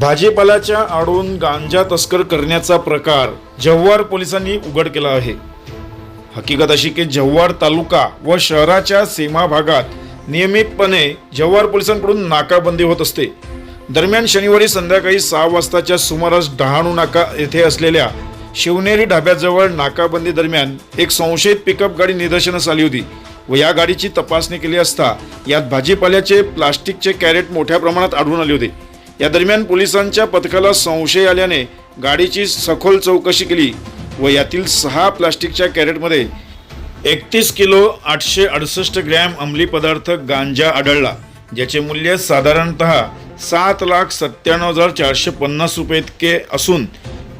भाजीपाल्याच्या आडून गांजा तस्कर करण्याचा प्रकार जव्हार पोलिसांनी उघड केला आहे. हकीकत अशी की जव्हार तालुका व शहराच्या सीमा भागात नियमितपणे जव्हार पोलिसांकडून नाकाबंदी होत असते. दरम्यान शनिवारी संध्याकाळी सहा वाजताच्या सुमारास डहाणू नाका येथे असलेल्या शिवनेरी ढाब्याजवळ नाकाबंदी दरम्यान एक संशयित पिकअप गाडी निदर्शनास आली होती व या गाडीची तपासणी केली असता यात भाजीपाल्याचे प्लास्टिकचे कॅरेट मोठ्या प्रमाणात आढळून आले होते. या दरम्यान पोलिसांच्या पथकाला संशय आल्याने गाडीची सखोल चौकशी केली व यातील सहा प्लास्टिकच्या कॅरेटमध्ये एकतीस किलो आठशे अडुसष्ट ग्रॅम अंमली पदार्थ गांजा आढळला ज्याचे मूल्य साधारणत सात लाख सत्त्याण्णव हजार चारशे पन्नास रुपये इतके असून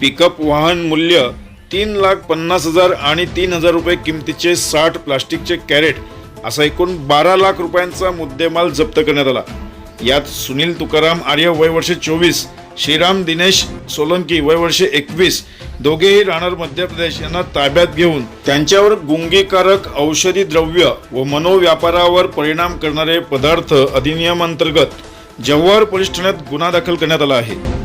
पिकअप वाहन मूल्य तीन लाख पन्नास हजार आणि तीन हजार रुपये किमतीचे साठ प्लास्टिकचे कॅरेट असा एकूण बारा लाख रुपयांचा मुद्देमाल जप्त करण्यात आला. यात सुनील तुकाराम आर्य वय वर्ष चोवीस. श्रीराम दिनेश सोलंकी वय वर्ष एकवीस. दोघेही राहणार मध्य प्रदेश. यांना ताब्यात घेऊन त्यांच्यावर गुंगीकारक औषधी द्रव्य व मनोव्यापारावर परिणाम करणारे पदार्थ अधिनियमांतर्गत जव्हार पोलीस ठाण्यात गुन्हा दाखल करण्यात आला आहे.